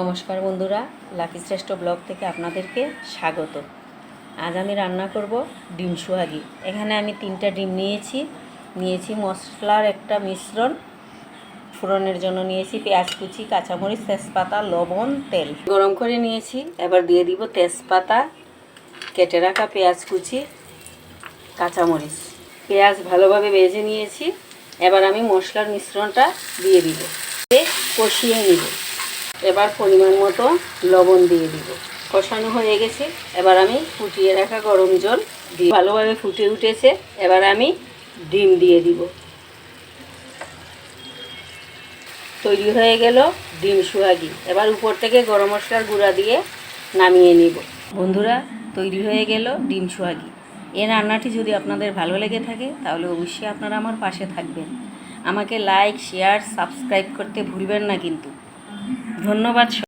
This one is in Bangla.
নমস্কার বন্ধুরা, লাকি শ্রেষ্ঠ ব্লগ থেকে আপনাদেরকে স্বাগত। আজ আমি রান্না করব ডিম সুহাগি। এখানে আমি তিনটা ডিম নিয়েছি। নিয়েছি মশলার একটা মিশ্রণ। ফোড়নের জন্য নিয়েছি পেঁয়াজ কুচি, কাঁচামরিচ, তেজপাতা, লবণ, তেল। গরম করে নিয়েছি। এবার দিয়ে দিব তেজপাতা, কেটে রাখা পেঁয়াজ কুচি, কাঁচামরিচ। পেঁয়াজ ভালোভাবে ভেজে নিয়েছি। এবার আমি মশলার মিশ্রণটা দিয়ে দিব। কষিয়ে নিব। এবার পরিমাণ মতো লবণ দিয়ে দিব। কষানো হয়ে গেছে। এবার আমি ফুটিয়ে রাখা গরম জল দিয়ে ভালোভাবে ফুটে উঠেছে। এবার আমি ডিম দিয়ে দিব। তৈরি হয়ে গেল ডিম সুহাগি। এবার উপর থেকে গরম মশলার গুঁড়া দিয়ে নামিয়ে নিব। বন্ধুরা, তৈরি হয়ে গেল ডিম সুহাগি। এই রান্নাটি যদি আপনাদের ভালো লেগে থাকে, তাহলে অবশ্যই আপনারা আমার পাশে থাকবেন। আমাকে লাইক শেয়ার সাবস্ক্রাইব করতে ভুলবেন না কিন্তু। ধন্যবাদ